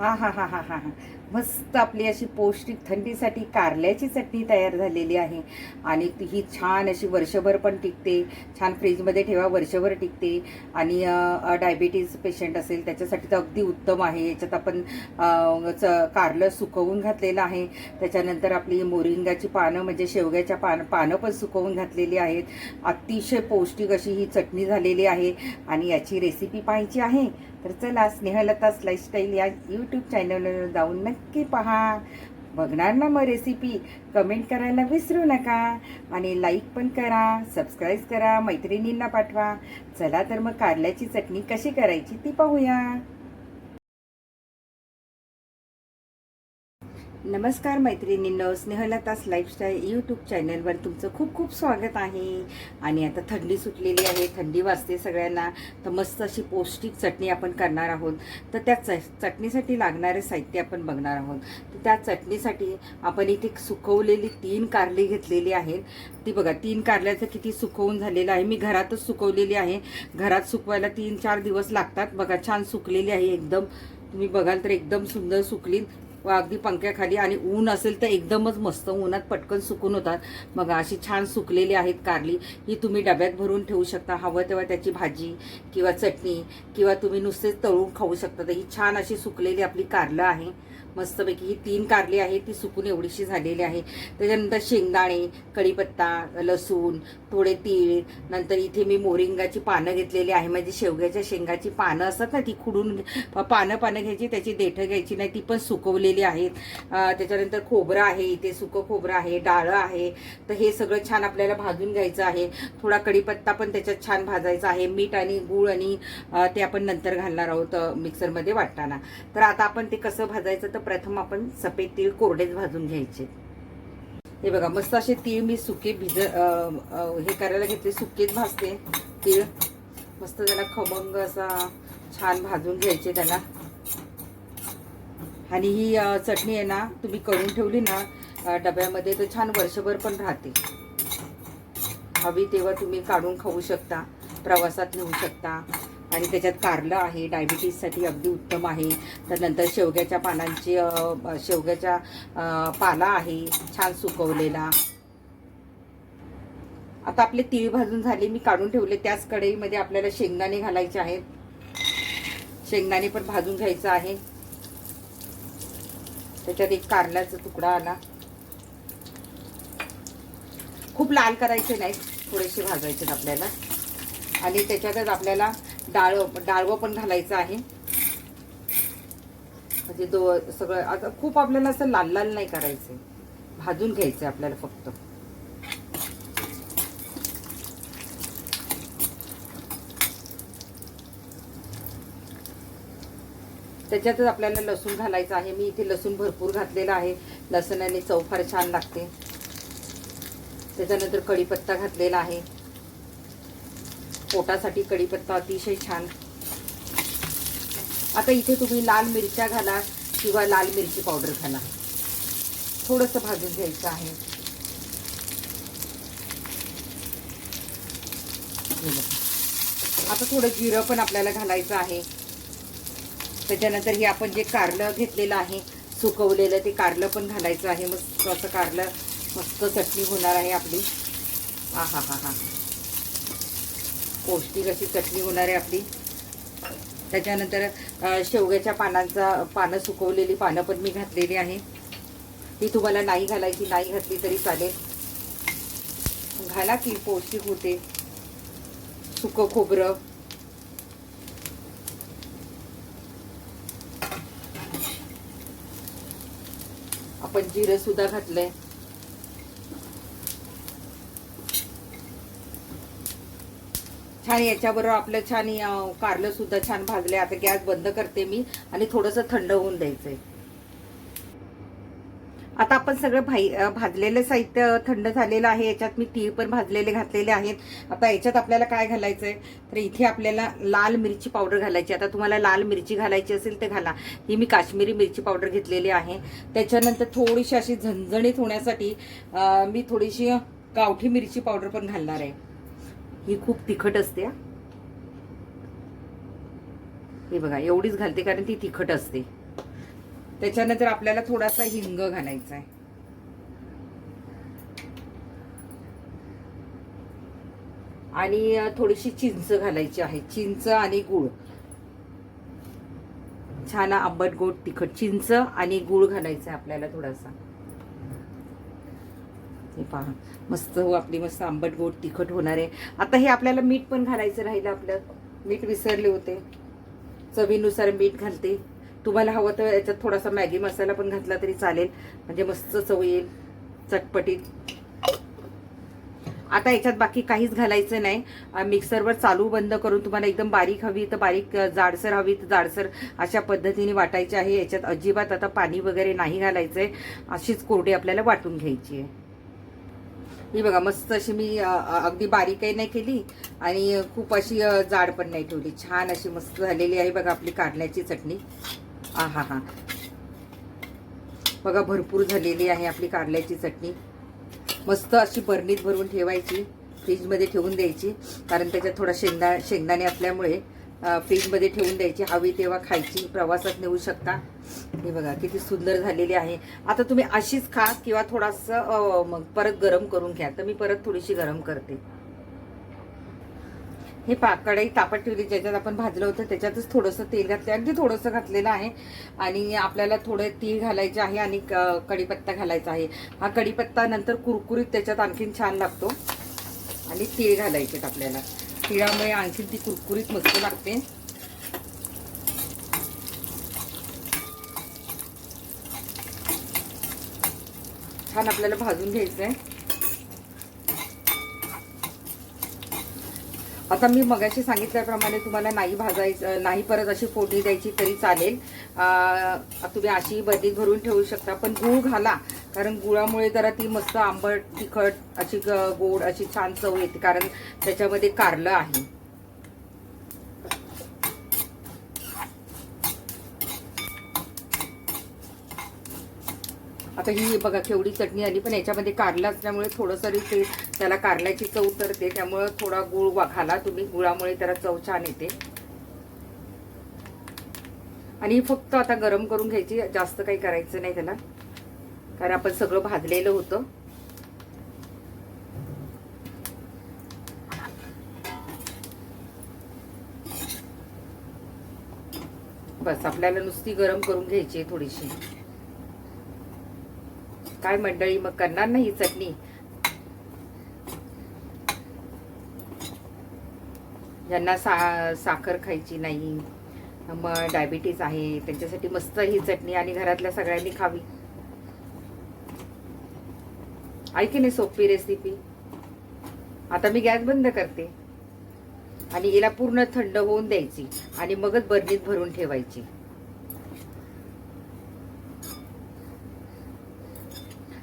हा हा हा हा हा. मस्त आपली अशी पौष्टिक थंडीसाठी कारल्याची चटणी तयार झालेली आहे. आणि ती ही छान अशी वर्षभर पण टिकते. छान फ्रीजमध्ये ठेवा वर्षभर टिकते. आणि डायबिटीज पेशंट असेल त्याच्यासाठी तर अगदी उत्तम आहे. याच्यात आपण च- कारलं सुकवून घातलेलं आहे. त्याच्यानंतर आपली मोरिंगाची पानं म्हणजे शेवग्याच्या पान पानं पण सुकवून घातलेली आहेत. अतिशय पौष्टिक अशी ही चटणी झालेली आहे. आणि याची रेसिपी पाहायची आहे. तर चला स्नेहलता लाईफस्टाईल या यूट्यूब चॅनलवर जाऊन नक्की पहा. बघणार ना मग रेसिपी कमेंट करायला विसरू नका. आणि लाईक पण करा सबस्क्राईब करा मैत्रिणींना पाठवा. चला तर मग कारल्याची चटणी कशी करायची ती पाहूया. नमस्कार मैत्रिणींनो स्नेहलतास लाईफस्टाईल यूट्यूब चॅनलवर तुमचं खूप खूप स्वागत आहे. आणि आता थंडी सुटलेली आहे थंडी वाजते सगळ्यांना. तर मस्त अशी पौष्टिक चटणी आपण करणार आहोत. तर त्या च चटणीसाठी लागणारे साहित्य आपण बघणार आहोत. तर त्या चटणीसाठी आपण इथे सुकवलेली तीन कारली घेतलेली आहेत. ती बघा तीन कारल्याचं किती सुकवून झालेलं आहे. मी घरातच सुकवलेली आहे. घरात सुकवायला तीन चार दिवस लागतात. बघा छान सुकलेली आहे एकदम. तुम्ही बघाल तर एकदम सुंदर सुकली. व अगदी पंख्याखाली आणि ऊन असेल तर एकदमच मस्त उन्हात पटकन सुकून होतात. मग अशी छान सुकलेली आहेत कारली. ही तुम्ही डब्यात भरून ठेवू शकता. हवं तेव्हा त्याची भाजी किंवा चटणी किंवा तुम्ही नुसतेच तळून खाऊ शकता. तर ही छान अशी सुकलेली आपली कारलं आहे. मस्तपैकी ही तीन कारली आहे ती सुकून एवढीशी झालेली आहे. त्याच्यानंतर शेंगदाणे कढीपत्ता लसूण थोडे तीळ. नंतर इथे मी मोरिंगाची पानं घेतलेली आहे. म्हणजे शेवग्याच्या शेंगाची पानं असतात ना ती खुडून पानं पानं घ्यायची त्याची देठं घ्यायची नाही ती पण सुकवली सुकवलेली आहेत. त्याच्यानंतर खोबरं आहे इथे सुकं खोबरं आहे डाळं आहे. तर हे सगळं छान आपल्याला भाजून घ्यायचं आहे. थोडा कढीपत्ता पण त्याच्यात छान भाजायचा आहे. मीठ आणि गूळ आणि ते आपण नंतर घालणार आहोत मिक्सरमध्ये वाटताना. तर आता आपण ते कसं भाजायचं तर प्रथम आपण सफेद तीळ कोरडेच भाजून घ्यायचे. हे बघा मस्त असे तीळ मी सुके भिज हे करायला घेतले. सुकेच भाजते तीळ. मस्त त्याला खमंग असा छान भाजून घ्यायचे त्याला. आणि ही चटणी आहे ना तुम्ही करून ठेवली ना डब्यामध्ये तर छान वर्षभर पण राहते. हवी तेव्हा तुम्ही काढून खाऊ शकता प्रवासात नेऊ शकता. आणि त्याच्यात कारलं आहे डायबिटीजसाठी अगदी उत्तम आहे. तर नंतर शेवग्याच्या पानांची शेवग्याच्या पाला आहे छान सुकवलेला. आता आपले तीळ भाजून झाले मी काढून ठेवले. त्याच कढईमध्ये आपल्याला शेंगदाणे घालायचे आहेत. शेंगदाणे पण भाजून घ्यायचं आहे. त्याच्यात एक कारल्याचा तुकडा आला. खूप लाल करायचे नाहीत थोडेसे भाजायचे आपल्याला. आणि त्याच्यातच आपल्याला डाळ डाळवं पण घालायचं आहे. म्हणजे दो सगळं आता खूप आपल्याला असं लाल लाल नाही करायचं. भाजून घ्यायचं आपल्याला फक्त. त्याच्यातच आपल्याला लसूण घालायचं आहे. मी इथे लसूण भरपूर घातलेला आहे. लसणाने चव फार छान लागते. त्याच्यानंतर कढीपत्ता घातलेला आहे. पोटासाठी कढीपत्ता अतिशय छान. आता इथे तुम्ही लाल मिरच्या घाला किंवा लाल मिरची पावडर घाला. थोडंसं भाजून घ्यायचं आहे. आता थोडं जिरं पण आपल्याला घालायचं आहे. त्याच्यानंतर हे आपण जे कारलं घेतलेलं आहे सुकवलेलं ते कारलं पण घालायचं आहे. मस्त असं कारलं मस्त चटणी होणार आहे आपली. हा हा हा हा. पौष्टिक अशी चटणी होणार आहे आपली. त्याच्यानंतर शेवग्याच्या पानांचा पानं सुकवलेली पानं पण मी घातलेली आहे. ती तुम्हाला नाही घालायची नाही घातली तरी चालेल. घाला की पौष्टिक होते. सुकं खोबरं. आपण जिरं सुद्धा घातलंय छान याच्याबरोबर आपलं छान कारलं सुद्धा छान भाजले. आता गॅस बंद करते मी आणि थोडंसं थंड होऊन द्यायचंय. आता आपण सगळं भाई भाजलेलं साहित्य थंड झालेलं आहे. याच्यात मी तीळ पण भाजलेले घातलेले आहेत. आता याच्यात आपल्याला काय घालायचंय? तर इथे आपल्याला लाल मिरची पावडर घालायची. आता तुम्हाला लाल मिरची घालायची असेल तर घाला. ही मी काश्मीरी मिरची पावडर घेतलेली आहे. त्याच्यानंतर थोडीशी अशी झणझणीत होण्यासाठी मी थोडीशी गावठी मिरची पावडर पण घालणार आहे. ही खूप तिखट असते हे बघा एवढीच घालते कारण ती तिखट असते. त्याच्यानंतर आपल्याला थोडासा हिंग घालायचा आहे आणि थोडीशी चिंच घालायची आहे. चिंच आणि गूळ. छान आंबट गोड तिखट चिंच आणि गूळ घालायचा आहे आपल्याला थोडासा. हे पहा. मस्त हो आपली मस्त आंबट गोड तिखट होणार आहे. आता हे आपल्याला मीठ पण घालायचं राहिलं आपलं. मीठ विसरले होते. चवीनुसार मीठ घालते. तुम्हाला हवं तर याच्यात थोडासा मॅगी मसाला पण घातला तरी चालेल. म्हणजे मस्त चव येईल. चटपटीत. आता याच्यात बाकी काहीच घालायचं नाही. मिक्सरवर चालू बंद करून तुम्हाला एकदम बारीक हवी तर बारीक जाडसर हवी तर जाडसर अशा पद्धतीने वाटायची आहे. याच्यात अजिबात आता पाणी वगैरे नाही घालायचंय. अशीच कोरडी आपल्याला वाटून घ्यायची आहे. ही बघा मस्त अशी मी अगदी बारीकही नाही केली. आणि खूप अशी जाड पण नाही ठेवली. छान अशी मस्त झालेली आहे बघा आपली कारल्याची चटणी. आ हा. हा बघा भरपूर झालेली आहे आपली कारल्याची चटणी. मस्त अशी बरणीत भरून ठेवायची फ्रीजमध्ये ठेवून द्यायची. कारण त्याच्यात थोडा शेंगदा शेंगदाणे असल्यामुळे फ्रीजमध्ये ठेवून द्यायची. हवी तेव्हा खायची प्रवासात नेऊ शकता. हे बघा किती सुंदर झालेली आहे. आता तुम्ही अशीच खा किंवा थोडासा मग परत गरम करून घ्या. तर मी परत थोडीशी गरम करते. हे पा कढई तापत ठेवली ज्याच्यात आपण भाजलं होतं त्याच्यातच थोडंसं तेल घातलं अगदी थोडंसं घातलेलं आहे. आणि आपल्याला थोडं तीळ घालायचे आहे आणि क- कढीपत्ता घालायचा आहे. हा कढीपत्ता नंतर कुरकुरीत त्याच्यात आणखीन छान लागतो. आणि तीळ घालायचे आपल्याला. तिळामुळे आणखीन ती कुरकुरीत मस्त लागते. छान आपल्याला भाजून घ्यायचं आहे आता मी मगाशी सांगितल्याप्रमाणे तुम्हाला नाही भाजायचं नाही परत अशी फोडणी द्यायची तरी चालेल. तुम्ही अशी बदली भरून ठेवू शकता पण गूळ घाला. कारण गुळामुळे जरा ती मस्त आंबट तिखट अशी ग- गोड अशी छान चव येते कारण त्याच्यामध्ये कारलं आहे. आता ही बघा केवढी चटणी आली पण याच्यामध्ये कारलं असल्यामुळे थोडंसं तरी ते त्याला कारल्याची चव उतरते त्यामुळं थोडा गुळ वा- घाला तुम्ही. गुळामुळे त्याला चव छान येते. आणि ही फक्त आता गरम करून घ्यायची जास्त काही करायचं नाही त्याला. कारण आपण सगळं भाजलेलं होतं. बस आपल्याला नुसती गरम करून घ्यायची आहे थोडीशी. काय मंडळी मग करणार नाही ही चटणी? ज्यांना सा साखर खायची नाही मग डायबिटीज आहे त्यांच्यासाठी मस्त ही चटणी आणि घरातल्या सगळ्यांनी खावी. ऐकी नाही सोपी रेसिपी आता मी गॅस बंद करते. आणि हिला पूर्ण थंड होऊन द्यायची आणि मगच बरणीत भरून ठेवायची.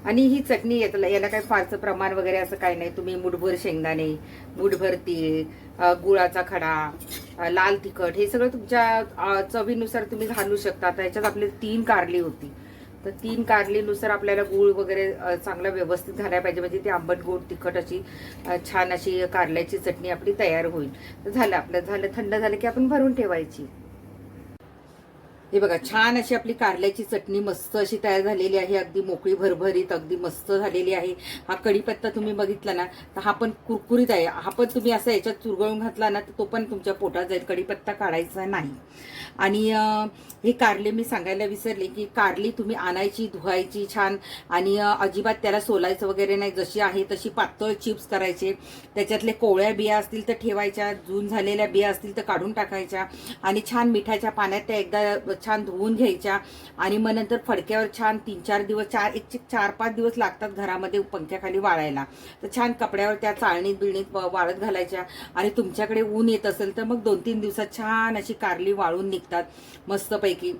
आणि ही चटणी याला याला काही फारसं प्रमाण वगैरे असं काही नाही. तुम्ही मुठभर शेंगदाणे मुठभर तीळ गुळाचा खडा लाल तिखट हे सगळं तुमच्या चवीनुसार तुम्ही घालू शकता. आता याच्यात आपली तीन कारली होती. तर तीन कारलीनुसार आपल्याला गुळ वगैरे चांगला व्यवस्थित घालायला पाहिजे. म्हणजे ती आंबट गोड तिखट अशी छान अशी कारल्याची चटणी आपली तयार होईल. तर झालं आपलं. झालं थंड झालं की आपण भरून ठेवायची. हे बघा छान अशी आपली कारल्याची चटणी मस्त अशी तयार झालेली आहे. अगदी मोकळी भरभरीत अगदी मस्त झालेली आहे. हा कढीपत्ता तुम्ही बघितला ना तर हा पण कुरकुरीत आहे. हा पण तुम्ही असा याच्यात चुरगळून घातला ना तर तो पण तुमच्या पोटात जाईल. कढीपत्ता काढायचा नाही. आणि हे कारले मी सांगायला विसरले की कारली तुम्ही आणायची धुवायची छान. आणि अजिबात त्याला सोलायचं वगैरे नाही. जशी आहे तशी पातळ चिप्स करायचे. त्याच्यातले कोवळ्या बिया असतील तर ठेवायच्या. जून झालेल्या बिया असतील तर काढून टाकायच्या. आणि छान मिठाच्या पाण्यात त्या एकदा छान धुवून घ्यायच्या आणि मग नंतर फडक्यावर छान तीन चार दिवस चार एक चार पाच दिवस लागतात घरामध्ये पंख्याखाली वाळायला. तर छान कपड्यावर त्या चाळणीत बिळणीत व- वाळत घालायच्या. आणि तुमच्याकडे ऊन येत असेल तर मग दोन तीन दिवसात छान अशी कारली वाळून निघतात मस्तपैकी.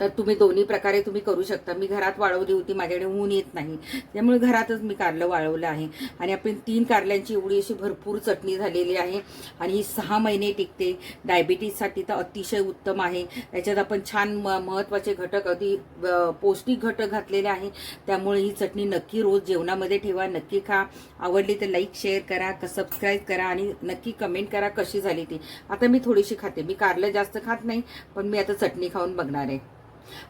तर तुम्ही दोन्ही प्रकारे तुम्ही करू शकता. मी घरात वाळवली होती माझ्याकडे ऊन येत नाही. त्यामुळे घरातच मी कारलं वाळवलं आहे. आणि आपण तीन कारल्यांची एवढी अशी भरपूर चटणी झालेली आहे. आणि ही सहा महिने टिकते. डायबिटीजसाठी तर अतिशय उत्तम आहे. त्याच्यात आपण छान म महत्त्वाचे घटक अगदी पौष्टिक घटक घातलेले आहे त्यामुळे ही चटणी नक्की रोज जेवणामध्ये ठेवा. नक्की खा. आवडली तर लाईक शेअर करा. सबस्क्राईब करा. आणि नक्की कमेंट करा कशी झाली ती. आता मी थोडीशी खाते. मी कारलं जास्त खात नाही पण मी आता चटणी खाऊन बघणार आहे.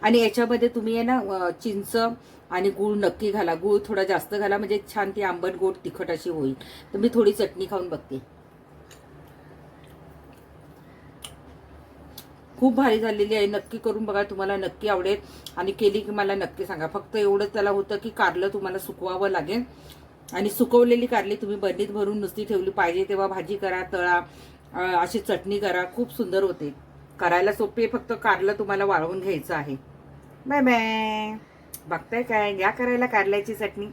आणि याच्यामध्ये तुम्ही आहे ना चिंच आणि गूळ नक्की घाला. गूळ थोडा जास्त घाला म्हणजे छान ती आंबट गोड तिखट अशी होईल. तर मी थोडी चटणी खाऊन बघते. खूप भारी झालेली आहे. नक्की करून बघा तुम्हाला नक्की आवडेल. आणि केली की मला नक्की सांगा. फक्त एवढं त्याला होतं की कारलं तुम्हाला सुकवावं लागेल. आणि सुकवलेली कारली तुम्ही बनीत भरून नुसती ठेवली पाहिजे. तेव्हा भाजी करा तळा अशी चटणी करा. खूप सुंदर होते. करायला सोपी आहे फक्त कारलं तुम्हाला वाळवून घ्यायचं आहे. Bye bye. बघताय काय घ्या करायला कारल्याची चटणी.